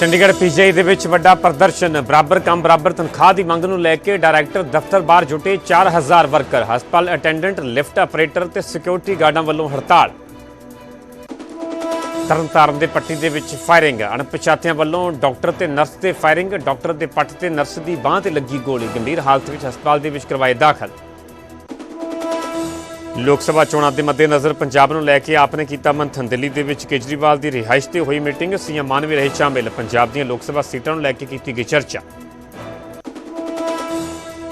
Chandigarh PGI ਦੇ ਵਿੱਚ ਵੱਡਾ ਪ੍ਰਦਰਸ਼ਨ, ਬਰਾਬਰ ਕੰਮ, ਬਰਾਬਰ ਤਨਖਾਹ ਦੀ ਮੰਗ ਨੂੰ ਲੈ ਕੇ ਡਾਇਰੈਕਟਰ ਦਫ਼ਤਰ ਬਾਹਰ ਜੁਟੇ 4000 ਵਰਕਰ, ਹਸਪਤਾਲ ਅਟੈਂਡੈਂਟ, ਲਿਫਟ ਆਪਰੇਟਰ ਤੇ ਸਿਕਿਉਰਿਟੀ ਗਾਰਡਾਂ ਵੱਲੋਂ ਹੜਤਾਲ। ਤਰਨਤਾਰਨ ਦੇ ਪੱਟੀ ਦੇ ਵਿੱਚ ਫਾਇਰਿੰਗ, ਅਣਪਛਾਤਿਆਂ ਵੱਲੋਂ ਡਾਕਟਰ ਤੇ ਨਰਸ ਤੇ ਫਾਇਰਿੰਗ, ਡਾਕਟਰ ਦੇ ਪੱਟ ਤੇ ਨਰਸ ਦੀ ਬਾਹ ਤੇ ਲੱਗੀ ਗੋਲੀ, ਗੰਭੀਰ ਹਾਲਤ ਵਿੱਚ ਹਸਪਤਾਲ ਦੇ ਵਿੱਚ ਕਰਵਾਏ ਦਾਖਲ। ਲੋਕ ਸਭਾ ਚੋਣਾਂ ਦੇ ਮੱਦੇਨਜ਼ਰ ਪੰਜਾਬ ਨੂੰ ਲੈ ਕੇ ਆਪ ਨੇ ਕੀਤਾ ਮੰਥਨ। ਦਿੱਲੀ ਦੇ ਵਿੱਚ ਕੇਜਰੀਵਾਲ ਦੀ ਰਿਹਾਇਸ਼ ਤੇ ਹੋਈ ਮੀਟਿੰਗ। ਸੀਐਮ ਮਾਨ ਰਹੇ ਸ਼ਾਮਿਲ। ਪੰਜਾਬ ਦੀਆਂ ਲੋਕ ਸਭਾ ਸੀਟਾਂ ਨੂੰ ਲੈ ਕੇ ਕੀਤੀ ਗਈ ਚਰਚਾ।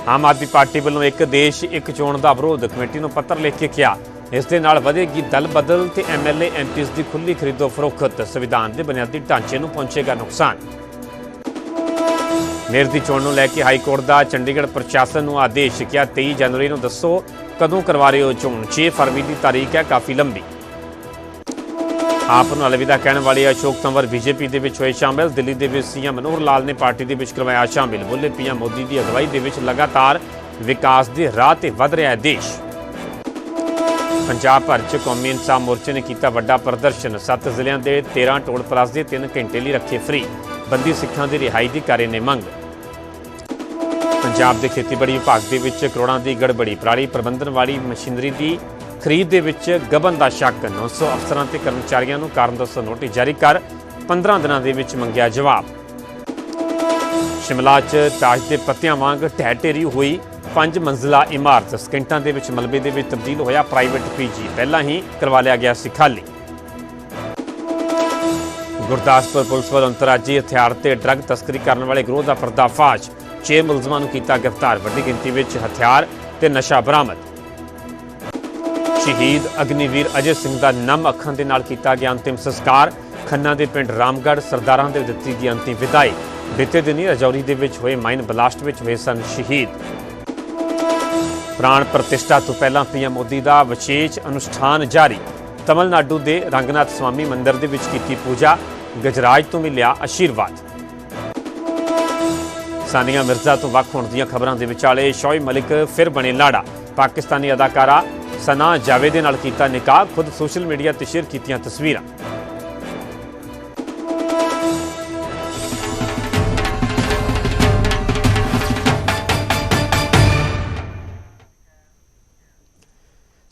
ਆਮ ਆਦਮੀ ਪਾਰਟੀ ਵੱਲੋਂ ਇੱਕ ਦੇਸ਼, ਇੱਕ ਚੋਣ ਦਾ ਵਿਰੋਧ। ਕਮੇਟੀ ਨੂੰ ਪੱਤਰ ਲਿਖ ਕੇ ਕਿਹਾ, ਇਸ ਦੇ ਨਾਲ ਵਧੇਗੀ ਦਲ ਬਦਲ ਤੇ ਐਮਐਲਏ ਐਮਪੀਸ ਦੀ ਖੁੱਲੀ ਖਰੀਦੋ ਫਰੋਖਤ। ਸੰਵਿਧਾਨ ਦੇ ਬੁਨਿਆਦੀ ਢਾਂਚੇ ਨੂੰ ਪਹੁੰਚੇਗਾ ਨੁਕਸਾਨ। ਮੇਅਰ ਦੀ ਚੋਣ ਨੂੰ ਲੈ ਕੇ ਹਾਈ ਕੋਰਟ ਦਾ ਚੰਡੀਗੜ੍ਹ ਪ੍ਰਸ਼ਾਸਨ ਨੂੰ ਆਦੇਸ਼। ਕਿਹਾ 23 ਜਨਵਰੀ ਨੂੰ ਦੱਸੋ ਕਦੋਂ ਕਰਵਾ ਰਹੇ ਹੋ ਚੋਣ? 6 ਫਰਵਰੀ ਦੀ ਤਾਰੀਖ ਹੈ, ਕਾਫੀ ਲੰਬੀ। ਆਪ ਨੂੰ ਅਲਵਿਦਾ ਕਹਿਣ ਵਾਲੇ ਅਸ਼ੋਕ ਤੰਵਰ ਬੀਜੇਪੀ ਦੇ ਵਿੱਚ ਹੋਏ ਸ਼ਾਮਿਲ, ਦਿੱਲੀ ਦੇ ਵਿੱਚ ਸੀਐਮ ਮਨੋਹਰ ਲਾਲ ਨੇ ਪਾਰਟੀ ਦੇ ਵਿੱਚ ਕਰਵਾਇਆ ਸ਼ਾਮਿਲ। ਬੋਲੇ ਪੀਐਮ ਮੋਦੀ ਦੀ ਅਗਵਾਈ ਦੇ ਵਿੱਚ ਲਗਾਤਾਰ ਵਿਕਾਸ ਦੇ ਰਾਹ ਤੇ ਵਧ ਰਿਹਾ ਹੈ ਦੇਸ਼। ਪੰਜਾਬ ਭਰ 'ਚ ਕੌਮੀ ਇਨਸਾਫ ਮੋਰਚੇ ਨੇ ਕੀਤਾ ਵੱਡਾ ਪ੍ਰਦਰਸ਼ਨ। ਸੱਤ ਜ਼ਿਲ੍ਹਿਆਂ ਦੇ 13 ਟੋਲ ਪਲਾਜ਼ੇ 3 ਘੰਟੇ ਲਈ ਰੱਖੇ ਫ੍ਰੀ ਬੰਦੀ ਸਿੱਖਾਂ ਦੀ ਰਿਹਾਈ ਦੀ ਕਰੇ ਨੇ ਮੰਗ। ਪੰਜਾਬ ਦੇ ਖੇਤੀਬਾੜੀ ਵਿਭਾਗ ਦੇ ਵਿੱਚ ਕਰੋੜਾਂ ਦੀ ਗੜਬੜੀ, ਪਰਾਲੀ ਪ੍ਰਬੰਧਨ ਵਾਲੀ ਮਸ਼ੀਨਰੀ ਦੀ ਖਰੀਦ ਦੇ ਵਿੱਚ ਗਬਨ ਦਾ ਸ਼ੱਕ। 900 ਅਫਸਰਾਂ ਤੇ ਕਰਮਚਾਰੀਆਂ ਨੂੰ ਕਾਰਨ ਦੱਸੋ ਨੋਟਿਸ ਜਾਰੀ ਕਰ 15 ਦਿਨਾਂ ਦੇ ਵਿੱਚ ਮੰਗਿਆ ਜਵਾਬ। ਸ਼ਿਮਲਾ 'ਚ ਤਾਜ ਦੇ ਪੱਤਿਆਂ ਵਾਂਗ ਢਹਿ ਢੇਰੀ ਹੋਈ ਪੰਜ ਮੰਜ਼ਲਾ ਇਮਾਰਤ। ਸਕਿੰਟਾਂ ਦੇ ਵਿੱਚ ਮਲਬੇ ਦੇ ਵਿੱਚ ਤਬਦੀਲ ਹੋਇਆ ਪ੍ਰਾਈਵੇਟ ਪੀਜੀ। ਪਹਿਲਾਂ ਹੀ ਕਰਵਾ ਲਿਆ ਗਿਆ ਸੀ ਖਾਲੀ। ਗੁਰਦਾਸਪੁਰ ਪੁਲਿਸ ਵੱਲੋਂ ਅੰਤਰਰਾਜੀ ਹਥਿਆਰ ਤੇ ਡਰੱਗ ਤਸਕਰੀ ਕਰਨ ਵਾਲੇ ਗਰੋਹ ਦਾ ਪਰਦਾਫਾਸ਼। 6 ਮੁਲਜ਼ਮਾਂ ਨੂੰ ਕੀਤਾ ਗ੍ਰਿਫਤਾਰ। ਵੱਡੀ ਗਿਣਤੀ ਵਿੱਚ ਹਥਿਆਰ ਤੇ ਨਸ਼ਾ ਬਰਾਮਦ। ਸ਼ਹੀਦ ਅਗਨੀਵੀਰ ਅਜੇ ਸਿੰਘ ਦਾ ਨਮ ਅੱਖਾਂ ਦੇ ਨਾਲ ਕੀਤਾ ਗਿਆ ਅੰਤਿਮ ਸੰਸਕਾਰ। ਖੰਨਾ ਦੇ ਪਿੰਡ ਰਾਮਗੜ੍ਹ ਸਰਦਾਰਾਂ ਦੇ ਦਿੱਤੀ ਗਈ ਅੰਤਿਮ ਵਿਦਾਈ। ਬੀਤੇ ਦਿਨੀ ਰਜੌਰੀ ਦੇ ਵਿੱਚ ਹੋਏ ਮਾਈਨ ਬਲਾਸਟ ਵਿੱਚ ਹੋਏ ਸਨ ਸ਼ਹੀਦ। ਪ੍ਰਾਣ ਪ੍ਰਤਿਸ਼ਠਾ ਤੋਂ ਪਹਿਲਾਂ ਪੀਐਮ ਮੋਦੀ ਦਾ ਵਿਸ਼ੇਸ਼ ਅਨੁਸ਼ਠਾਨ ਜਾਰੀ। ਤਮਿਲਨਾਡੂ ਦੇ ਰੰਗਨਾਥ ਸਵਾਮੀ ਮੰਦਿਰ ਦੇ ਵਿੱਚ ਕੀਤੀ ਪੂਜਾ। ਗਜਰਾਜ ਤੋਂ ਮਿਲਿਆ ਆਸ਼ੀਰਵਾਦ ਸਾਨੀਆ ਮਿਰਜ਼ਾ ਤੋਂ ਵੱਖ ਹੋਣ ਦੀਆਂ ਖਬਰਾਂ ਦੇ ਵਿਚਾਲੇ ਸ਼ੋਇਬ ਮਲਿਕ ਫਿਰ ਬਣੇ ਲਾੜਾ। ਪਾਕਿਸਤਾਨੀ ਅਦਾਕਾਰਾ ਸਨਾ ਜਾਵੇਦ ਦੇ ਨਾਲ ਕੀਤਾ ਨਿਕਾਹ, ਖੁਦ ਸੋਸ਼ਲ ਮੀਡੀਆ ਤੇ ਸ਼ੇਅਰ ਕੀਤੀਆਂ ਤਸਵੀਰਾਂ।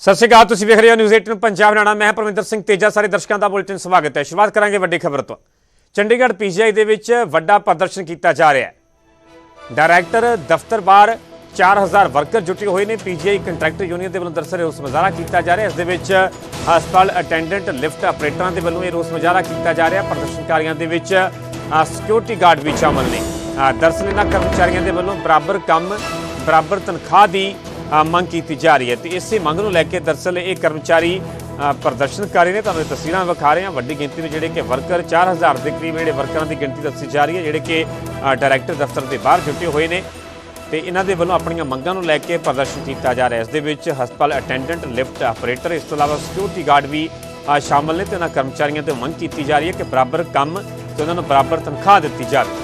ਸਤਿ ਸ਼੍ਰੀ ਅਕਾਲ, ਤੁਸੀਂ ਵੇਖ ਰਹੇ ਹੋ ਨਿਊਜ਼ 18 ਪੰਜਾਬ। ਹਰਿਆਣਾ ਮੈਂ ਹਾਂ ਪਰਮਿੰਦਰ ਸਿੰਘ ਤੇਜਾ। ਸਾਰੇ ਦਰਸ਼ਕਾਂ ਦਾ ਬੁਲੇਟਿਨ ਸਵਾਗਤ ਹੈ। ਸ਼ੁਰੂਆਤ ਕਰਾਂਗੇ ਵੱਡੀ ਖਬਰ ਤੋਂ। ਚੰਡੀਗੜ੍ਹ ਪੀਜੀਆਈ ਦੇ ਵਿੱਚ ਵੱਡਾ ਪ੍ਰਦਰਸ਼ਨ ਕੀਤਾ ਜਾ ਰਿਹਾ ਹੈ। ਡਾਇਰੈਕਟਰ ਦਫ਼ਤਰ ਬਾਹਰ 4000 ਵਰਕਰ ਜੁਟੇ ਹੋਏ ਨੇ। ਪੀਜੀਆਈ ਕੰਟਰੈਕਟਰ ਯੂਨੀਅਨ ਦੇ ਵੱਲੋਂ ਦਰਸਲ ਰੋਸ ਮੁਜ਼ਾਹਰਾ ਕੀਤਾ ਜਾ ਰਿਹਾ। ਇਸ ਦੇ ਵਿੱਚ ਹਸਪਤਾਲ ਅਟੈਂਡੈਂਟ ਲਿਫਟ ਆਪਰੇਟਰਾਂ ਦੇ ਵੱਲੋਂ ਇਹ ਰੋਸ ਮੁਜ਼ਾਹਰਾ ਕੀਤਾ ਜਾ ਰਿਹਾ। ਪ੍ਰਦਰਸ਼ਨਕਾਰੀਆਂ ਦੇ ਵਿੱਚ ਸਿਕਿਉਰਿਟੀ ਗਾਰਡ ਵੀ ਸ਼ਾਮਲ ਨੇ। ਅ, ਦਰਅਸਲ ਇਹਨਾਂ ਕਰਮਚਾਰੀਆਂ ਦੇ ਵੱਲੋਂ ਬਰਾਬਰ ਕੰਮ ਬਰਾਬਰ ਤਨਖਾਹ ਦੀ ਮੰਗ ਕੀਤੀ ਜਾ ਰਹੀ ਹੈ। ਤੇ ਇਸੇ ਮੰਗ ਨੂੰ ਲੈ ਕੇ ਦਰਅਸਲ ਇਹ ਕਰਮਚਾਰੀ ਪ੍ਰਦਰਸ਼ਨਕਾਰੀ ਨੇ ਤੁਹਾਨੂੰ ਇਹ ਤਸਵੀਰਾਂ ਵਿਖਾ ਰਹੇ ਹਾਂ। ਵੱਡੀ ਗਿਣਤੀ ਵਿੱਚ ਜਿਹੜੇ ਕਿ ਵਰਕਰ 4000 ਦੇ ਕਰੀਬ ਜਿਹੜੇ ਵਰਕਰਾਂ ਦੀ ਗਿਣਤੀ ਦੱਸੀ ਜਾ ਰਹੀ ਹੈ, ਜਿਹੜੇ ਕਿ ਡਾਇਰੈਕਟਰ ਦਫ਼ਤਰ ਦੇ ਬਾਹਰ ਜੁਟੇ ਹੋਏ ਨੇ ਤੇ ਇਹਨਾਂ ਦੇ ਵੱਲੋਂ ਆਪਣੀਆਂ ਮੰਗਾਂ ਨੂੰ ਲੈ ਕੇ ਪ੍ਰਦਰਸ਼ਨ ਕੀਤਾ ਜਾ ਰਿਹਾ ਹੈ। ਇਸ ਦੇ ਵਿੱਚ ਹਸਪਤਾਲ ਅਟੈਂਡੈਂਟ, ਲਿਫਟ ਆਪਰੇਟਰ, ਇਸ ਤੋਂ ਇਲਾਵਾ ਸਿਕਿਉਰਿਟੀ ਗਾਰਡ ਵੀ ਸ਼ਾਮਲ ਨੇ ਤੇ ਉਹਨਾਂ ਕਰਮਚਾਰੀਆਂ ਤੋਂ ਮੰਗ ਕੀਤੀ ਜਾ ਰਹੀ ਹੈ ਕਿ ਬਰਾਬਰ ਕੰਮ ਤੇ ਉਹਨਾਂ ਨੂੰ ਬਰਾਬਰ ਤਨਖਾਹ ਦਿੱਤੀ ਜਾਵੇ।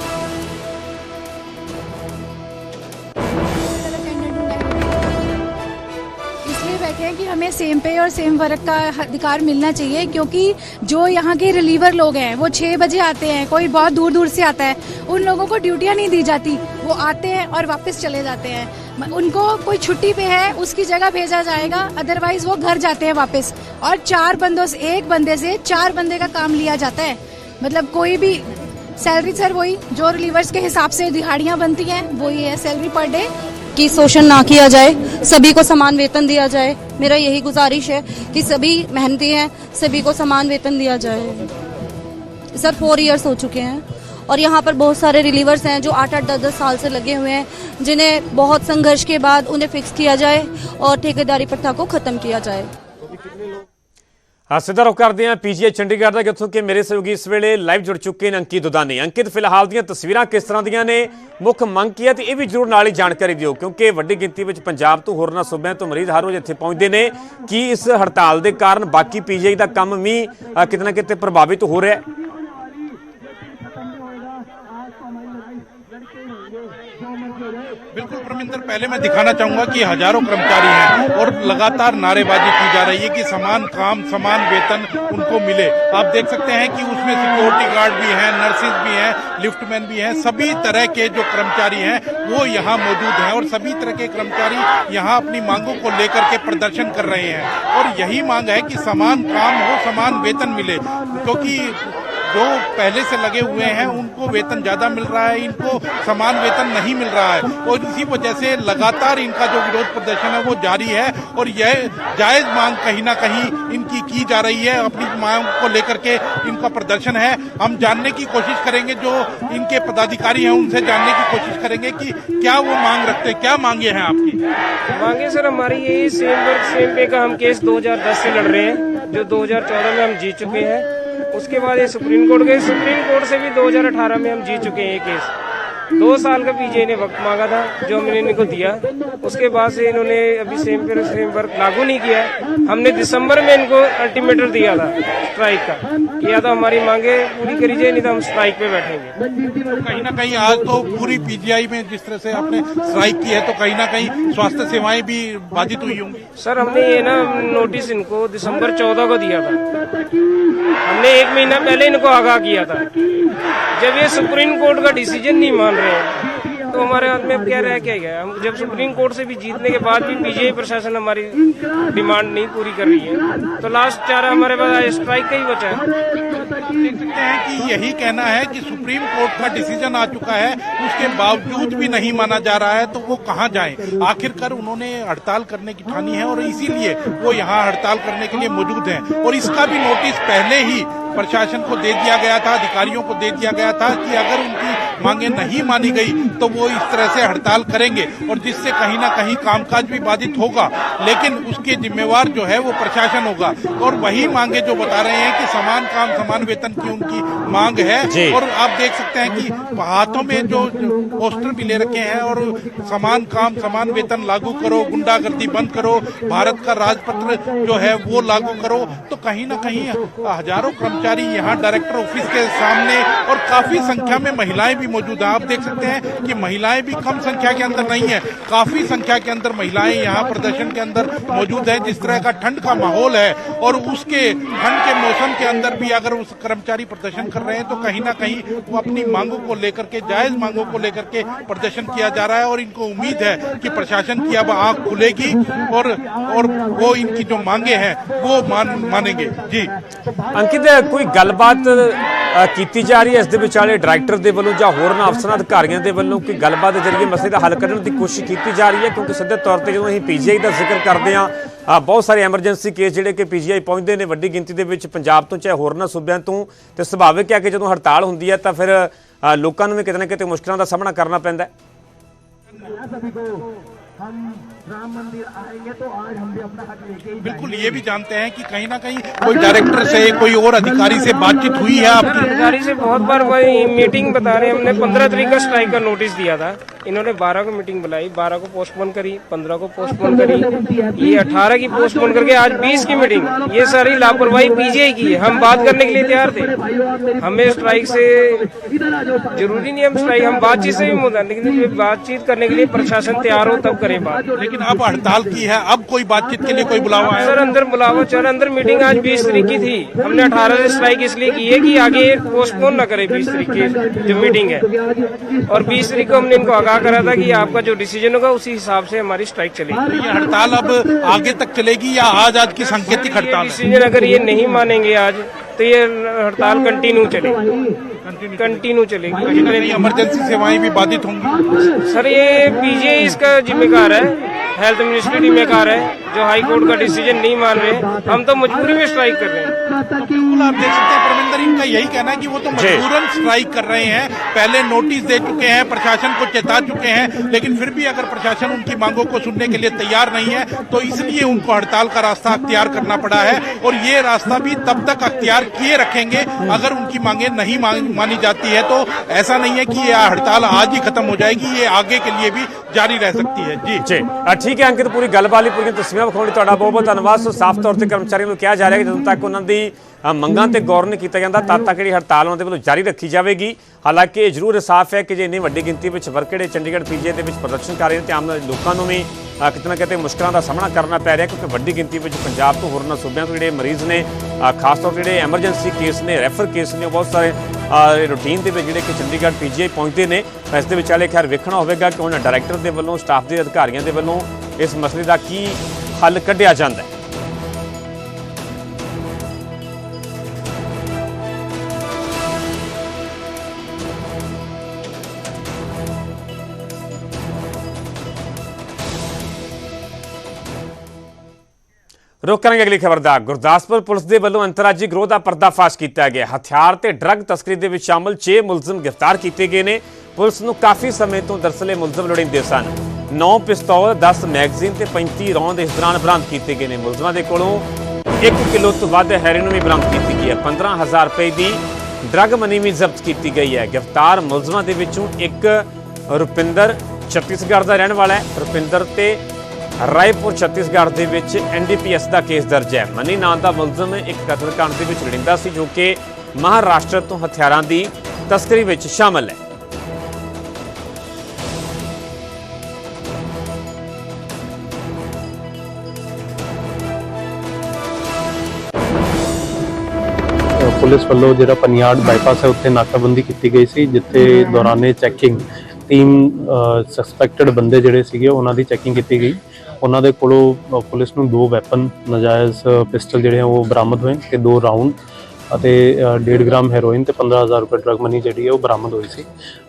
सेम पे और सेम वर्क का अधिकार मिलना चाहिए, क्योंकि जो यहाँ के रिलीवर लोग हैं, वो छः बजे आते हैं, कोई बहुत दूर दूर से आता है, उन लोगों को ड्यूटियाँ नहीं दी जाती। वो आते हैं और वापस चले जाते हैं। उनको कोई छुट्टी पे है, उसकी जगह भेजा जाएगा अदरवाइज़ वो घर जाते हैं वापस। और चार बंदों से, एक बंदे से चार बंदे का काम लिया जाता है। मतलब कोई भी सैलरी सर वही, जो रिलीवर्स के हिसाब से दिहाड़ियाँ बनती हैं, वही है सैलरी पर डे कि शोषण ना किया जाए, सभी को समान वेतन दिया जाए, मेरा यही गुजारिश है कि सभी मेहनती हैं, सभी को समान वेतन दिया जाए। सर फोर इयर्स हो चुके हैं और यहाँ पर बहुत सारे रिलीवर्स हैं जो आठ आठ, दस दस साल से लगे हुए हैं, जिन्हें बहुत संघर्ष के बाद उन्हें फिक्स किया जाए और ठेकेदारी प्रथा को खत्म किया जाए। ਸਿੱਧਾ ਰੁਖ ਕਰਦੇ ਹਾਂ ਪੀਜੀਆਈ ਚੰਡੀਗੜ੍ਹ ਦਾ ਕਿੱਥੋਂ ਕਿ ਮੇਰੇ ਸਹਿਯੋਗੀ ਇਸ ਵੇਲੇ ਲਾਈਵ ਜੁੜ ਚੁੱਕੇ ਨੇ ਅੰਕਿਤ ਦੁਦਾਨੀ। ਅੰਕਿਤ, ਫਿਲਹਾਲ ਦੀਆਂ ਤਸਵੀਰਾਂ ਕਿਸ ਤਰ੍ਹਾਂ ਦੀਆਂ ਨੇ? ਮੁੱਖ ਮੰਗ ਕੀ ਹੈ ਤੇ ਇਹ ਵੀ ਜ਼ਰੂਰ ਨਾਲ ਹੀ ਜਾਣਕਾਰੀ ਦਿਓ, ਕਿਉਂਕਿ ਵੱਡੀ ਗਿਣਤੀ ਵਿੱਚ ਪੰਜਾਬ ਤੋਂ ਹੋਰਨਾਂ ਸੂਬਿਆਂ ਤੋਂ ਮਰੀਜ਼ ਹਰ ਰੋਜ਼ ਇੱਥੇ ਪਹੁੰਚਦੇ ਨੇ। ਕੀ ਇਸ ਹੜਤਾਲ ਦੇ ਕਾਰਨ ਬਾਕੀ ਪੀਜੀਆਈ ਦਾ ਕੰਮ ਵੀ ਕਿਤੇ ਨਾ ਕਿਤੇ ਪ੍ਰਭਾਵਿਤ ਹੋ ਰਿਹਾ ਹੈ? बिल्कुल परमिंदर पहले मैं दिखाना चाहूँगा कि हज़ारों कर्मचारी हैं और लगातार नारेबाजी की जा रही है कि समान काम, समान वेतन उनको मिले। आप देख सकते हैं कि उसमें सिक्योरिटी गार्ड भी हैं नर्सिस भी हैं लिफ्टमैन भी हैं, सभी तरह के जो कर्मचारी हैं, वो यहाँ मौजूद हैं और सभी तरह के कर्मचारी यहाँ अपनी मांगों को लेकर के प्रदर्शन कर रहे हैं। और यही मांग है कि समान काम हो, समान वेतन मिले, क्योंकि जो पहले से लगे हुए हैं, उनको वेतन ज़्यादा मिल रहा है, इनको समान वेतन नहीं मिल रहा है। और इसी वजह से लगातार इनका जो विरोध प्रदर्शन है, वो जारी है और यह जायज़ मांग कहीं ना कहीं इनकी की जा रही है। अपनी मांग को लेकर के इनका प्रदर्शन है। हम जानने की कोशिश करेंगे, जो इनके पदाधिकारी हैं, उनसे जानने की कोशिश करेंगे कि क्या वो मांग रखते हैं क्या मांगे हैं आपकी। मांगे सर, हमारी यही सेम वर्क, सेम पे का हम केस 2010 से लड़ रहे हैं, जो 2014 में हम जीत चुके हैं। उसके बाद ये सुप्रीम कोर्ट गए सुप्रीम कोर्ट से भी 2018 में हम जीत चुके हैं ये केस दो साल का पीजे ने वक्त मांगा था जो हमने इनको दिया। उसके बाद से इन्होंने अभी सेम पे सेम वर्क लागू नहीं किया। हमने दिसंबर में इनको अल्टीमेटर दिया था स्ट्राइक का कि या तो हमारी मांगे पूरी करी जाए नहीं तो हम स्ट्राइक पे बैठेंगे। कहीं ना कहीं आज तो पूरी पीजीआई में जिस तरह से आपने स्ट्राइक की है तो कहीं ना कहीं स्वास्थ्य सेवाएँ भी बाधित हुई होंगी। सर हमने ये ना नोटिस इनको दिसंबर 14 को दिया था। हमने एक महीना पहले इनको आगाह किया था। जब ये सुप्रीम कोर्ट का डिसीज़न नहीं मान रहे हैं तो हमारे हाथ में अब क्या रह क्या गया? हम जब सुप्रीम कोर्ट से भी जीतने के बाद भी पीजीआई प्रशासन हमारी डिमांड नहीं पूरी कर रही है। तो लास्ट चारा हमारे पास स्ट्राइक का ही बचा है। सकते हैं कि यही कहना है कि सुप्रीम कोर्ट का डिसीज़न आ चुका है, उसके बावजूद भी नहीं माना जा रहा है तो वो कहाँ जाए? आखिरकार उन्होंने हड़ताल करने की ठानी है और इसीलिए वो यहाँ हड़ताल करने के लिए मौजूद हैं। और इसका भी नोटिस पहले ही प्रशासन को दे दिया गया था, अधिकारियों को दे दिया गया था कि अगर उनकी मांगे नहीं मानी गई तो वो इस तरह से हड़ताल करेंगे और जिससे कहीं ना कहीं कामकाज भी बाधित होगा। लेकिन उसके जिम्मेवार जो है वो प्रशासन होगा। और वही मांगे जो बता रहे हैं कि समान काम समान वेतन की उनकी मांग है। और आप देख सकते हैं कि हाथों में जो पोस्टर भी ले रखे हैं और समान काम समान वेतन लागू करो गुंडागर्दी बंद करो भारत का राजपत्र जो है वो लागू करो तो कहीं ना कहीं हज़ारों कर्मचारी यहाँ डायरेक्टर ऑफ़िस के सामने और काफ़ी संख्या में महिलाएँ भी भी मौजूद है। आप देख सकते हैं कि महिलाएँ भी कम संख्या के अंदर नहीं है। काफ़ी संख्या के अंदर महिलाएँ यहाँ प्रदर्शन के अंदर मौजूद है, जिस तरह का ठंड का माहौल है और उसके ठंड के मौसम के अंदर भी अगर उस कर्मचारी प्रदर्शन कर रहे हैं तो कहीं ना कहीं वो अपनी मांगों को लेकर के, जायज़ मांगों को लेकर के प्रदर्शन किया जा रहा है और इनको उम्मीद है कि प्रशासन की अब आग खुलेगी और और वो इनकी जो मांगे हैं, वो मान, मानेंगे। जी। अंकित, कोई गलबात ਕੀਤੀ ਜਾ ਰਹੀ ਹੈ। ਇਸ ਦੇ ਵਿਚਾਲੇ ਡਾਇਰੈਕਟਰ ਦੇ ਵੱਲੋਂ ਜਾਂ ਹੋਰਨਾਂ ਅਫਸਰਾਂ, ਅਧਿਕਾਰੀਆਂ ਦੇ ਵੱਲੋਂ ਕੋਈ ਗੱਲਬਾਤ ਦੇ ਜ਼ਰੀਏ ਮਸਲੇ ਦਾ ਹੱਲ ਕੱਢਣ ਦੀ ਕੋਸ਼ਿਸ਼ ਕੀਤੀ ਜਾ ਰਹੀ ਹੈ, ਕਿਉਂਕਿ ਸਿੱਧੇ ਤੌਰ ਤੇ ਜਦੋਂ ਅਸੀਂ ਪੀਜੀਆਈ ਦਾ ਜ਼ਿਕਰ ਕਰਦੇ ਹਾਂ ਬਹੁਤ ਸਾਰੇ ਐਮਰਜੈਂਸੀ ਕੇਸ ਜਿਹੜੇ ਕਿ ਪੀਜੀਆਈ ਪਹੁੰਚਦੇ ਨੇ ਵੱਡੀ ਗਿਣਤੀ ਦੇ ਵਿੱਚ ਪੰਜਾਬ ਤੋਂ ਚਾਹੇ ਹੋਰਨਾਂ ਸੂਬਿਆਂ ਤੋਂ, ਤੇ ਸੁਭਾਵਿਕ ਹੈ ਕਿ ਜਦੋਂ ਹੜਤਾਲ ਹੁੰਦੀ ਹੈ ਤਾਂ ਫਿਰ ਲੋਕਾਂ ਨੂੰ ਵੀ ਕਿਤੇ ਨਾ ਕਿਤੇ ਮੁਸ਼ਕਲਾਂ ਦਾ ਸਾਹਮਣਾ ਕਰਨਾ ਪੈਂਦਾ ਹੈ। बिल्कुल ये भी जानते हैं कि कहीं ना कहीं कोई डायरेक्टर से कोई और अधिकारी से बातचीत हुई है आपकी? अधिकारी से बहुत बार वही मीटिंग बता रहे हैं। हमने पंद्रह तरीक का स्ट्राइक का नोटिस दिया था। इन्होंने बारह को मीटिंग बुलाई बारह को पोस्टपोन करी पंद्रह को पोस्टपोन करी ये अठारह की पोस्टपोन करके आज बीस की मीटिंग ये सारी लापरवाही पीजीआई की है। हम बात करने के लिए तैयार थे। हमें स्ट्राइक से ज़रूरी नहीं हम स्ट्राइक हम बातचीत से भी मुद्दा लेकिन बातचीत करने के लिए प्रशासन तैयार हो तब करें बात। लेकिन अब हड़ताल की है अब कोई बातचीत के लिए कोई बुलावा आया? सर अंदर बुलावा चल अंदर मीटिंग आज बीस तारीख की थी। हमने अठारह से स्ट्राइक इसलिए की है की आगे पोस्टपोन न करे बीस तारीख की जो मीटिंग है। और बीस तारीख को हमने इनको आगाह करा था कि आपका जो डिसीज़न होगा उसी हिसाब से हमारी स्ट्राइक चलेगी। ये हड़ताल अब आगे तक चलेगी या आज आज की सांकेतिक हड़ताल डिसीज़न अगर ये नहीं मानेंगे आज तो ये हड़ताल कंटिन्यू चलेगी। कंटिन्यू चलेगी। कहीं कहीं इमरजेंसी सेवाएँ भी बाधित होंगी। सर ये पीजे इसका जिम्मेकार है हेल्थ मिनिस्ट्री जिम्मेकार है। जो हाई कोर्ट का डिसीज़न नहीं मान रहे हम तो मजबूरी में स्ट्राइक कर रहे हैं। बिल्कुल आप देख सकते हैं परमिंदर इनका यही कहना है कि वो तो मजबूरन स्ट्राइक कर रहे हैं। पहले नोटिस दे चुके हैं प्रशासन को चेता चुके हैं लेकिन फिर भी अगर प्रशासन उनकी मांगों को सुनने के लिए तैयार नहीं है तो इसलिए उनको हड़ताल का रास्ता अख्तियार करना पड़ा है। और ये रास्ता भी तब तक अख्तियार किए रखेंगे अगर उनकी मांगे नहीं मानी जाती है। तो ऐसा नहीं है कि ये हड़ताल आज ही खत्म हो जाएगी ये आगे के लिए भी जारी रह सकती है। जी। जी। हाँ, ठीक है अंकित पूरी गलबाली पूरी तस्वीर ਤਸਵੀਰਾਂ ਵਿਖਾਉਣ ਲਈ ਤੁਹਾਡਾ ਬਹੁਤ ਬਹੁਤ ਧੰਨਵਾਦ। ਸੋ ਸਾਫ਼ ਤੌਰ ਤੇ ਕਰਮਚਾਰੀਆਂ ਨੂੰ ਕਿਹਾ ਜਾ ਰਿਹਾ ਕਿ ਜਦੋਂ ਤੱਕ ਉਹਨਾਂ ਦੀ ਅ, ਮੰਗਾਂ ਤੇ ਗੌਰ ਨਹੀਂ ਕੀਤਾ ਜਾਂਦਾ ਤਦ ਤੱਕ ਜਿਹੜੀ ਹੜਤਾਲ ਉਹਨਾਂ ਦੇ ਵੱਲੋਂ ਜਾਰੀ ਰੱਖੀ ਜਾਵੇਗੀ। ਹਾਲਾਂਕਿ ਇਹ ਜ਼ਰੂਰ ਸਾਫ਼ ਹੈ ਕਿ ਜੇ ਇੰਨੀ ਵੱਡੀ ਗਿਣਤੀ ਵਿੱਚ ਵਰਕਰ ਜਿਹੜੇ ਚੰਡੀਗੜ੍ਹ ਪੀਜੇ ਦੇ ਵਿੱਚ ਪ੍ਰਦਰਸ਼ਨ ਕਰ ਰਹੇ ਨੇ ਤੇ ਆਮ ਲੋਕਾਂ ਨੂੰ ਵੀ ਅ, ਕਿਤੇ ਨਾ ਕਿਤੇ ਮੁਸ਼ਕਲਾਂ ਦਾ ਸਾਹਮਣਾ ਕਰਨਾ ਪੈ ਰਿਹਾ ਕਿਉਂਕਿ ਵੱਡੀ ਗਿਣਤੀ ਵਿੱਚ ਪੰਜਾਬ ਤੋਂ ਹੋਰਨਾਂ ਸੂਬਿਆਂ ਤੋਂ ਜਿਹੜੇ ਮਰੀਜ਼ ਨੇ ਅ, ਖਾਸ ਤੌਰ ਤੇ ਜਿਹੜੇ ਐਮਰਜੈਂਸੀ ਕੇਸ ਨੇ ਰੈਫਰ ਕੇਸ ਨੇ ਉਹ ਬਹੁਤ ਸਾਰੇ ਰੂਟੀਨ ਦੇ ਵਿੱਚ ਜਿਹੜੇ ਕਿ ਚੰਡੀਗੜ੍ਹ ਪੀਜੀਆਈ ਪਹੁੰਚਦੇ ਨੇ। ਤਾਂ ਇਸ ਦੇ ਵਿਚਾਲੇ ਖੈਰ ਵੇਖਣਾ ਹੋਵੇਗਾ ਕਿ ਉਹਨਾਂ ਡਾਇਰੈਕਟਰ ਦੇ ਵੱਲੋਂ ਸਟਾਫ ਦੇ ਅਧਿਕਾਰੀਆਂ ਦੇ ਵੱਲੋਂ ਇਸ ਮਸਲੇ ਦਾ ਕੀ ਹੱਲ ਕੱਢਿਆ ਜਾਂਦਾ ਹੈ। ਰੁਕ ਕਰਾਂਗੇ ਅਗਲੀ ਖਬਰ ਦਾ। ਗੁਰਦਾਸਪੁਰ ਪੁਲਿਸ ਦੇ ਵੱਲੋਂ ਅੰਤਰਰਾਜੀ ਗਰੋਹ ਦਾ ਪਰਦਾਫਾਸ਼ ਕੀਤਾ ਗਿਆ। ਹਥਿਆਰ ਤੇ ਡਰੱਗ ਤਸਕਰੀ ਦੇ ਵਿੱਚ ਸ਼ਾਮਲ 6 ਮੁਲਜ਼ਮ ਗ੍ਰਿਫਤਾਰ ਕੀਤੇ ਗਏ ਨੇ। ਪੁਲਿਸ ਨੂੰ ਕਾਫੀ ਸਮੇਂ ਤੋਂ ਦਰਸਲੇ ਮੁਲਜ਼ਮ ਲੋੜੀਂਦੇ ਸਨ। 9 ਪਿਸਤੌਲ 10 ਮੈਗਜ਼ੀਨ ਤੇ 35 ਰੌਂਦ ਇਸ ਦੌਰਾਨ ਬਰਾਮਦ ਕੀਤੇ ਗਏ ਨੇ। ਮੁਲਜ਼ਮਾਂ ਦੇ ਕੋਲੋਂ 1 ਕਿਲੋ ਤੋਂ ਵੱਧ ਹੈਰੋਇਨ ਵੀ ਬਰਾਮਦ ਕੀਤੀ ਗਈ ਹੈ। 15000 ਰੁਪਏ ਦੀ ਡਰੱਗ ਮਨੀ ਵੀ ਜ਼ਬਤ ਕੀਤੀ ਗਈ ਹੈ। ਗ੍ਰਿਫਤਾਰ ਮੁਲਜ਼ਮਾਂ ਦੇ ਵਿੱਚੋਂ ਇੱਕ ਰੁਪਿੰਦਰ ਛੱਤੀਸਗੜ੍ਹ ਦਾ ਰਹਿਣ ਵਾਲਾ ਹੈ। ਰੁਪਿੰਦਰ ਤੇ ਰਾਏਪੁਰ ਛੱਤੀਸਗੜ੍ਹ ਦੇ ਵਿੱਚ ਐਨਡੀਪੀਐਸ ਦਾ ਕੇਸ ਦਰਜ ਹੈ। ਮਨੀ ਨਾਂ ਦਾ ਮੁਲਜ਼ਮ ਇੱਕ ਕਤਲकांड ਦੇ ਵਿੱਚ ਲੜਿੰਦਾ ਸੀ, ਜੋ ਕਿ ਮਹਾਰਾਸ਼ਟਰ ਤੋਂ ਹਥਿਆਰਾਂ ਦੀ ਤਸਕਰੀ ਵਿੱਚ ਸ਼ਾਮਲ ਹੈ। ਪੁਲਿਸ ਵੱਲੋਂ ਜਿਹੜਾ ਪਨਿਆੜ ਬਾਈਪਾਸ ਹੈ ਉੱਥੇ ਨਾਕਾਬੰਦੀ ਕੀਤੀ ਗਈ ਸੀ ਜਿੱਥੇ ਦੌਰਾਨੇ ਚੈਕਿੰਗ ਤਿੰਨ ਸਸਪੈਕਟਡ ਬੰਦੇ ਜਿਹੜੇ ਸੀਗੇ ਉਹਨਾਂ ਦੀ ਚੈਕਿੰਗ ਕੀਤੀ ਗਈ। ਉਹਨਾਂ ਦੇ ਕੋਲੋਂ ਪੁਲਿਸ ਨੂੰ ਦੋ ਵੈਪਨ ਨਜਾਇਜ਼ ਪਿਸਟਲ ਜਿਹੜੇ ਆ ਉਹ ਬਰਾਮਦ ਹੋਏ ਤੇ ਦੋ ਰਾਉਂਡ ਅਤੇ ਅ, 1.5 ਗ੍ਰਾਮ ਹੈਰੋਇਨ ਤੇ 15000 ਰੁਪਏ ਡਰਗ ਮਨੀ ਜਿਹੜੀ ਹੈ ਉਹ ਬਰਾਮਦ ਹੋਈ ਸੀ।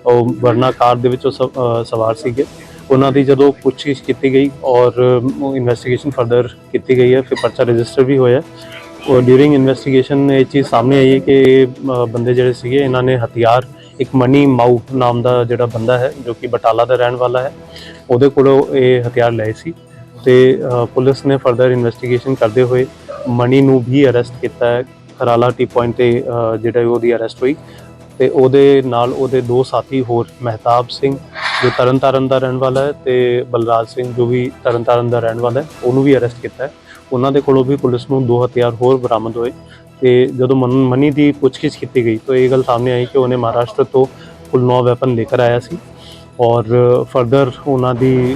ਉਹ ਵਰਨਾ ਕਾਰ ਦੇ ਵਿੱਚ ਉਹ ਸਵ- ਸਵਾਰ ਸੀਗੇ। ਉਹਨਾਂ ਦੀ ਜਦੋਂ ਪੁੱਛਗਿੱਛ ਕੀਤੀ ਗਈ ਔਰ ਇਨਵੈਸਟੀਗੇਸ਼ਨ ਫਰਦਰ ਕੀਤੀ ਗਈ ਹੈ ਫਿਰ ਪਰਚਾ ਰਜਿਸਟਰ ਵੀ ਹੋਇਆ। ਡਿਊਰਿੰਗ ਇਨਵੈਸਟੀਗੇਸ਼ਨ ਇਹ ਚੀਜ਼ ਸਾਹਮਣੇ ਆਈ ਹੈ ਕਿ ਇਹ, ਅ, ਬੰਦੇ ਜਿਹੜੇ ਸੀਗੇ ਇਹਨਾਂ ਨੇ ਹਥਿਆਰ ਇੱਕ ਮਨੀ ਮਾਊ ਨਾਮ ਦਾ ਜਿਹੜਾ ਬੰਦਾ ਹੈ ਜੋ ਕਿ ਬਟਾਲਾ ਦਾ ਰਹਿਣ ਵਾਲਾ ਹੈ ਉਹਦੇ ਕੋਲੋਂ ਇਹ ਹਥਿਆਰ ਲਏ ਸੀ ਤੇ ਅ, ਪੁਲਿਸ ਨੇ ਫਰਦਰ ਇਨਵੈਸਟੀਗੇਸ਼ਨ ਕਰਦੇ ਹੋਏ ਮਨੀ ਨੂੰ ਵੀ ਅਰੈਸਟ ਕੀਤਾ ਹੈ ਖਰਾਲਾ ਟੀ ਪੁਆਇੰਟ ਤੇ ਅ, ਜਿਹੜਾ ਉਹਦੀ ਅਰੈਸਟ ਹੋਈ ਤੇ ਉਹਦੇ ਨਾਲ ਉਹਦੇ ਦੋ ਸਾਥੀ ਹੋਰ ਮਹਿਤਾਬ ਸਿੰਘ ਜੋ ਤਰਨਤਾਰਨ ਦਾ ਰਹਿਣ ਵਾਲਾ ਹੈ ਤੇ ਬਲਰਾਜ ਸਿੰਘ ਜੋ ਵੀ ਤਰਨਤਾਰਨ ਦਾ ਰਹਿਣ ਵਾਲਾ ਹੈ ਉਹਨੂੰ ਵੀ ਅਰੈਸਟ ਕੀਤਾ ਹੈ। ਉਹਨਾਂ ਦੇ ਕੋਲੋਂ ਵੀ ਪੁਲਿਸ ਨੂੰ ਦੋ ਹਥਿਆਰ ਹੋਰ ਬਰਾਮਦ ਹੋਏ ਤੇ ਜਦੋਂ ਮਨ- ਮਨੀ ਦੀ ਪੁੱਛਗਿੱਛ ਕੀਤੀ ਗਈ ਤਾਂ ਇਹ ਗੱਲ ਸਾਹਮਣੇ ਆਈ ਕਿ ਉਹਨੇ ਮਹਾਰਾਸ਼ਟਰ ਤੋਂ ਕੁੱਲ 9 ਵੈਪਨ ਲੈ ਕੇ ਆਇਆ ਸੀ ਔਰ ਫਰਦਰ ਉਹਨਾਂ ਦੀ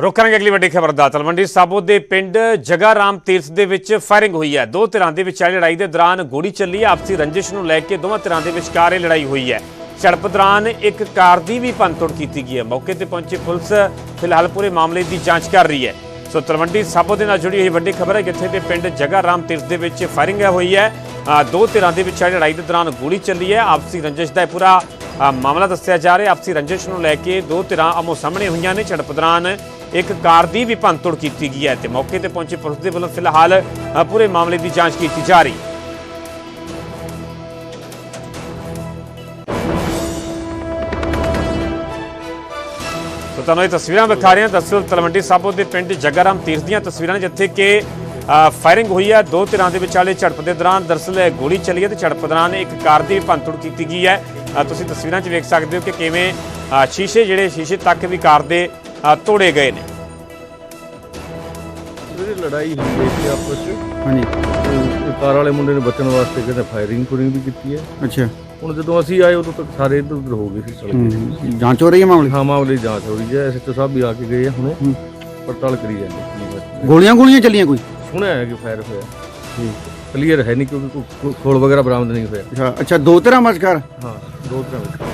ਰੁਕ ਅਗਲੀ ਵੱਡੀ ਖਬਰ ਦਾ ਤਲਵੰਡੀ ਸਾਬੋ ਦੇ ਪਿੰਡ ਜਗਾ ਰਾਮ ਤੀਰਥ ਦੇ ਵਿੱਚ ਫਾਇਰਿੰਗ ਹੋਈ ਹੈ। ਦੋ ਧਿਰਾਂ ਦੇ ਵਿਚਾਲੇ ਲੜਾਈ ਦੇ ਦੌਰਾਨ ਗੋਲੀ ਚੱਲੀ ਆਪਸੀ ਰੰਜਿਸ਼ ਨੂੰ ਲੈ ਕੇ ਦੋਵਾਂ ਧਿਰਾਂ ਦੇ ਵਿਚਕਾਰ ਇਹ ਲੜਾਈ ਹੋਈ ਹੈ। ਝੜਪ ਦੌਰਾਨ ਇੱਕ ਕਾਰ ਦੀ ਵੀ ਭੰਨਤੋੜ ਕੀਤੀ ਗਈ ਹੈ। ਮੌਕੇ ਤੇ ਪਹੁੰਚੀ ਪੁਲਿਸ ਫਿਲਹਾਲ ਪੂਰੇ ਮਾਮਲੇ ਦੀ ਜਾਂਚ ਕਰ ਰਹੀ ਹੈ। ਸੋ ਤਲਵੰਡੀ ਸਾਬੋ ਦੇ ਨਾਲ ਜੁੜੀ ਹੋਈ ਵੱਡੀ ਖਬਰ ਹੈ ਜਿੱਥੇ ਦੇ ਪਿੰਡ ਜਗਾ ਰਾਮ ਤੀਰਥ ਦੇ ਵਿੱਚ ਫਾਇਰਿੰਗ ਹੋਈ ਹੈ। ਦੋ ਧਿਰਾਂ ਦੇ ਵਿਚਾਲੇ ਲੜਾਈ ਦੇ ਦੌਰਾਨ ਗੋਲੀ ਚੱਲੀ ਹੈ। ਆਪਸੀ ਰੰਜਿਸ਼ ਦਾ ਇਹ ਪੂਰਾ ਮਾਮਲਾ ਦੱਸਿਆ ਜਾ ਰਿਹਾ ਆਪਸੀ ਰੰਜਿਸ਼ ਨੂੰ ਲੈ ਕੇ ਦੋ ਧਿਰਾਂ ਆਮੋ ਸਾਹਮਣੇ ਹੋਈਆਂ ਨੇ। ਝੜਪ ਦੌਰਾਨ ਇੱਕ ਕਾਰ ਦੀ ਵੀ ਭੰਨਤੋੜ ਕੀਤੀ ਗਈ ਹੈ ਤੇ ਮੌਕੇ ਤੇ ਪਹੁੰਚੀ ਪੁਲਿਸ ਦੇ ਵੱਲੋਂ ਫਿਲਹਾਲ ਪੂਰੇ ਮਾਮਲੇ ਦੀ ਜਾਂਚ ਕੀਤੀ ਜਾ ਰਹੀ ਹੈ। ਤੁਹਾਨੂੰ ਇਹ ਤਸਵੀਰਾਂ ਵਿਖਾ ਰਹੇ ਹਾਂ। ਦਰਅਸਲ ਤਲਵੰਡੀ ਸਾਬੋ ਦੇ ਪਿੰਡ ਜਗਾਰਾਮ ਤੀਰਥ ਦੀਆਂ ਤਸਵੀਰਾਂ ਨੇ ਜਿੱਥੇ ਕਿ ਫਾਇਰਿੰਗ ਹੋਈ ਹੈ। ਦੋ ਧਿਰਾਂ ਦੇ ਵਿਚਾਲੇ ਝੜਪ ਦੇ ਦੌਰਾਨ ਦਰਅਸਲ ਇਹ ਗੋਲੀ ਚੱਲੀ ਹੈ ਤੇ ਝੜਪ ਦੌਰਾਨ ਇੱਕ ਕਾਰ ਦੀ ਵੀ ਭੰਨਤੋੜ ਕੀਤੀ ਗਈ ਹੈ। ਤੁਸੀਂ ਤਸਵੀਰਾਂ 'ਚ ਵੇਖ ਸਕਦੇ ਹੋ ਕਿ ਕਿਵੇਂ ਸ਼ੀਸ਼ੇ ਜਿਹੜੇ ਸ਼ੀਸ਼ੇ ਤੱਕ ਵੀ ਕਾਰ ਦੇ ਤੋੜੇ ਗਏ ਨੇ। ਜਿਹੜੀ ਲੜਾਈ ਹੋਈ ਹੈ ਸੀ ਆਪਸ ਵਿੱਚ ਹਾਂਜੀ। ਕਾਰ ਵਾਲੇ ਮੁੰਡੇ ਨੇ ਬਚਣ ਵਾਸਤੇ ਕਹਿੰਦੇ ਫਾਇਰਿੰਗ ਫੁਰਿੰਗ ਵੀ ਕੀਤੀ ਹੈ। ਅੱਛਾ। ਹੁਣ ਜਦੋਂ ਅਸੀਂ ਆਏ ਉਦੋਂ ਤੱਕ ਸਾਰੇ ਇੱਧਰ ਉੱਧਰ ਹੋ ਗਏ ਸੀ ਸੜਕ ਹੂੰ। ਜਾਂਚ ਹੋ ਰਹੀ ਹੈ ਮਾਮਲੇ? ਹਾਂ ਮਾਮਲੇ ਦੀ ਜਾਂਚ ਹੋ ਰਹੀ ਹੈ। ਐਸਐਚਓ ਸਾਹਿਬ ਵੀ ਆ ਕੇ ਗਏ ਆ ਹੁਣੇ। ਪੜਤਾਲ ਕਰੀ ਜਾਂਦੇ ਕੀ ਹੈ। ਗੋਲੀਆਂ ਗੋਲੀਆਂ ਚੱਲੀਆਂ ਕੋਈ? ਸੁਣਿਆ ਹੈ ਕਿ ਫਾਇਰ ਹੋਇਆ। ਕਲੀਅਰ ਹੈ ਨਹੀਂ ਕਿਉਂਕਿ ਕੋਈ ਖੋ- ਖੋਲ ਵਗੈਰਾ ਬਰਾਮਦ ਨਹੀਂ ਹੋਇਆ। ਅੱਛਾ ਅੱਛਾ ਦੋ ਤਰ੍ਹਾਂ ਮਸਕਰ? ਹਾਂ ਦੋ ਤਰ੍ਹਾਂ ਵਿੱਚ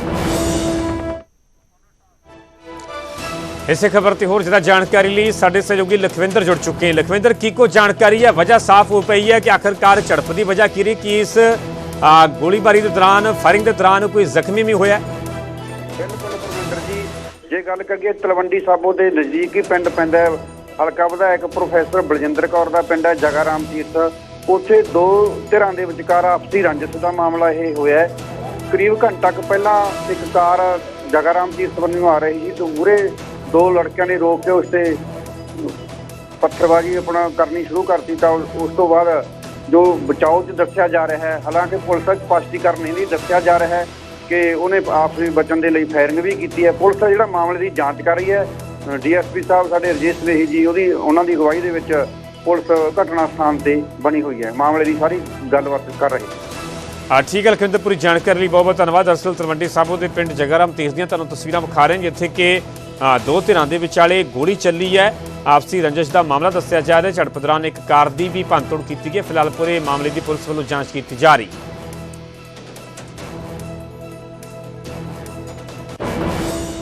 ਇਸੇ ਖਬਰ ਤੇ ਹੋਰ ਜ਼ਿਆਦਾ ਜਾਣਕਾਰੀ ਲਈ ਸਾਡੇ ਸਹਿਯੋਗੀ ਲਖਵਿੰਦਰ ਜੁੜ ਚੁੱਕੇ ਹਨ ਲਖਵਿੰਦਰ ਕੀ ਕੋ ਜਾਣਕਾਰੀ ਹੈ ਵਜ੍ਹਾ ਸਾਫ਼ ਹੋ ਪਈ ਹੈ ਕਿ ਆਖਰਕਾਰ ਝੜਪ ਦੀ ਵਜ੍ਹਾ ਕੀ ਰਹੀ? ਕਿ ਇਸ ਅ, ਗੋਲੀਬਾਰੀ ਦੇ ਦੌਰਾਨ ਫਾਇਰਿੰਗ ਦੇ ਦੌਰਾਨ ਕੋਈ ਜ਼ਖਮੀ ਵੀ ਹੋਇਆ? ਬਿਲਕੁਲ ਪਰਮਿੰਦਰ ਜੀ ਜੇ ਗੱਲ ਕਰੀਏ ਤਲਵੰਡੀ ਸਾਬੋ ਦੇ ਨਜ਼ਦੀਕ ਹੀ ਪਿੰਡ ਪੈਂਦਾ ਹੈ ਹਲਕਾ ਵਿਧਾਇਕ ਪ੍ਰੋਫੈਸਰ ਬਲਜਿੰਦਰ ਕੌਰ ਦਾ ਪਿੰਡ ਹੈ ਜਗਾਰਾਮ ਤੀਰਥ ਉੱਥੇ ਦੋ ਧਿਰਾਂ ਦੇ ਵਿਚਕਾਰ ਆਪਸੀ ਰੰਜਿਸ਼ ਦਾ ਮਾਮਲਾ ਇਹ ਹੋਇਆ ਹੈ। ਕਰੀਬ ਘੰਟਾ ਕੁ ਪਹਿਲਾਂ ਇੱਕ ਕਾਰ ਜਗਾਰਾਮ ਤੀਰਥ ਵੱਲੋਂ ਆ ਰਹੀ ਸੀ ਤੇ ਮੂਰੇ ਦੋ ਲੜਕਿਆਂ ਨੇ ਰੋਕ ਕੇ ਉਸ ਤੇ ਪੱਥਰਬਾਜ਼ੀ ਆਪਣਾ ਕਰਨੀ ਸ਼ੁਰੂ ਕਰਤੀ ਤਾਂ ਉਸ ਤੋਂ ਬਾਅਦ ਜੋ ਬਚਾਓ 'ਚ ਦੱਸਿਆ ਜਾ ਰਿਹਾ ਹੈ, ਹਾਲਾਂਕਿ ਪੁਲਿਸ ਦਾ ਸਪਸ਼ਟੀਕਰਨ ਇਹ ਨਹੀਂ ਦੱਸਿਆ ਜਾ ਰਿਹਾ ਹੈ ਕਿ ਉਹਨੇ ਆਪਸ ਬਚਣ ਦੇ ਲਈ ਫਾਇਰਿੰਗ ਵੀ ਕੀਤੀ ਹੈ। ਪੁਲਿਸ ਦਾ ਜਿਹੜਾ ਮਾਮਲੇ ਦੀ ਜਾਂਚ ਕਰ ਰਹੀ ਹੈ ਡੀਐਸਪੀ ਸਾਹਿਬ ਸਾਡੇ ਰਜੇਸ਼ ਸਨੇਹੀ ਜੀ, ਉਹਦੀ ਉਹਨਾਂ ਦੀ ਅਗਵਾਈ ਦੇ ਵਿੱਚ ਪੁਲਿਸ ਘਟਨਾ ਸਥਾਨ ਤੇ ਬਣੀ ਹੋਈ ਹੈ। ਮਾਮਲੇ ਦੀ ਸਾਰੀ ਗੱਲਬਾਤ ਕਰ ਰਹੀ ਹੈ। ਆ ਠੀਕ ਹੈ, ਲਖਵਿੰਦਰ, ਪੂਰੀ ਜਾਣਕਾਰੀ ਲਈ ਬਹੁਤ ਬਹੁਤ ਧੰਨਵਾਦ। ਅਸਲ ਤਲਵੰਡੀ ਸਾਬੋ ਦੇ ਪਿੰਡ ਜਗਾਰਾਮ ਤੇਜ਼ ਦੀਆਂ ਤੁਹਾਨੂੰ ਤਸਵੀਰਾਂ ਵਿਖਾ ਰਹੇ ਹਾਂ, ਜਿੱਥੇ ਕਿ ਦੋ ਧਿਰਾਂ ਦੇ ਵਿਚਾਲੇ ਗੋਲੀ ਚੱਲੀ ਹੈ। ਆਪਸੀ ਰੰਜਿਸ਼ ਦਾ ਮਾਮਲਾ ਦੱਸਿਆ ਜਾ ਰਿਹਾ ਝੜਪ ਦੌਰਾਨ ਇੱਕ ਕਾਰ ਦੀ ਵੀ ਭੰਨਤੋੜ ਕੀਤੀ ਗਈ ਹੈ। ਫਿਲਹਾਲ ਪੂਰੇ ਮਾਮਲੇ ਦੀ ਪੁਲਿਸ ਵੱਲੋਂ ਜਾਂਚ ਕੀਤੀ ਜਾ ਰਹੀ ਹੈ।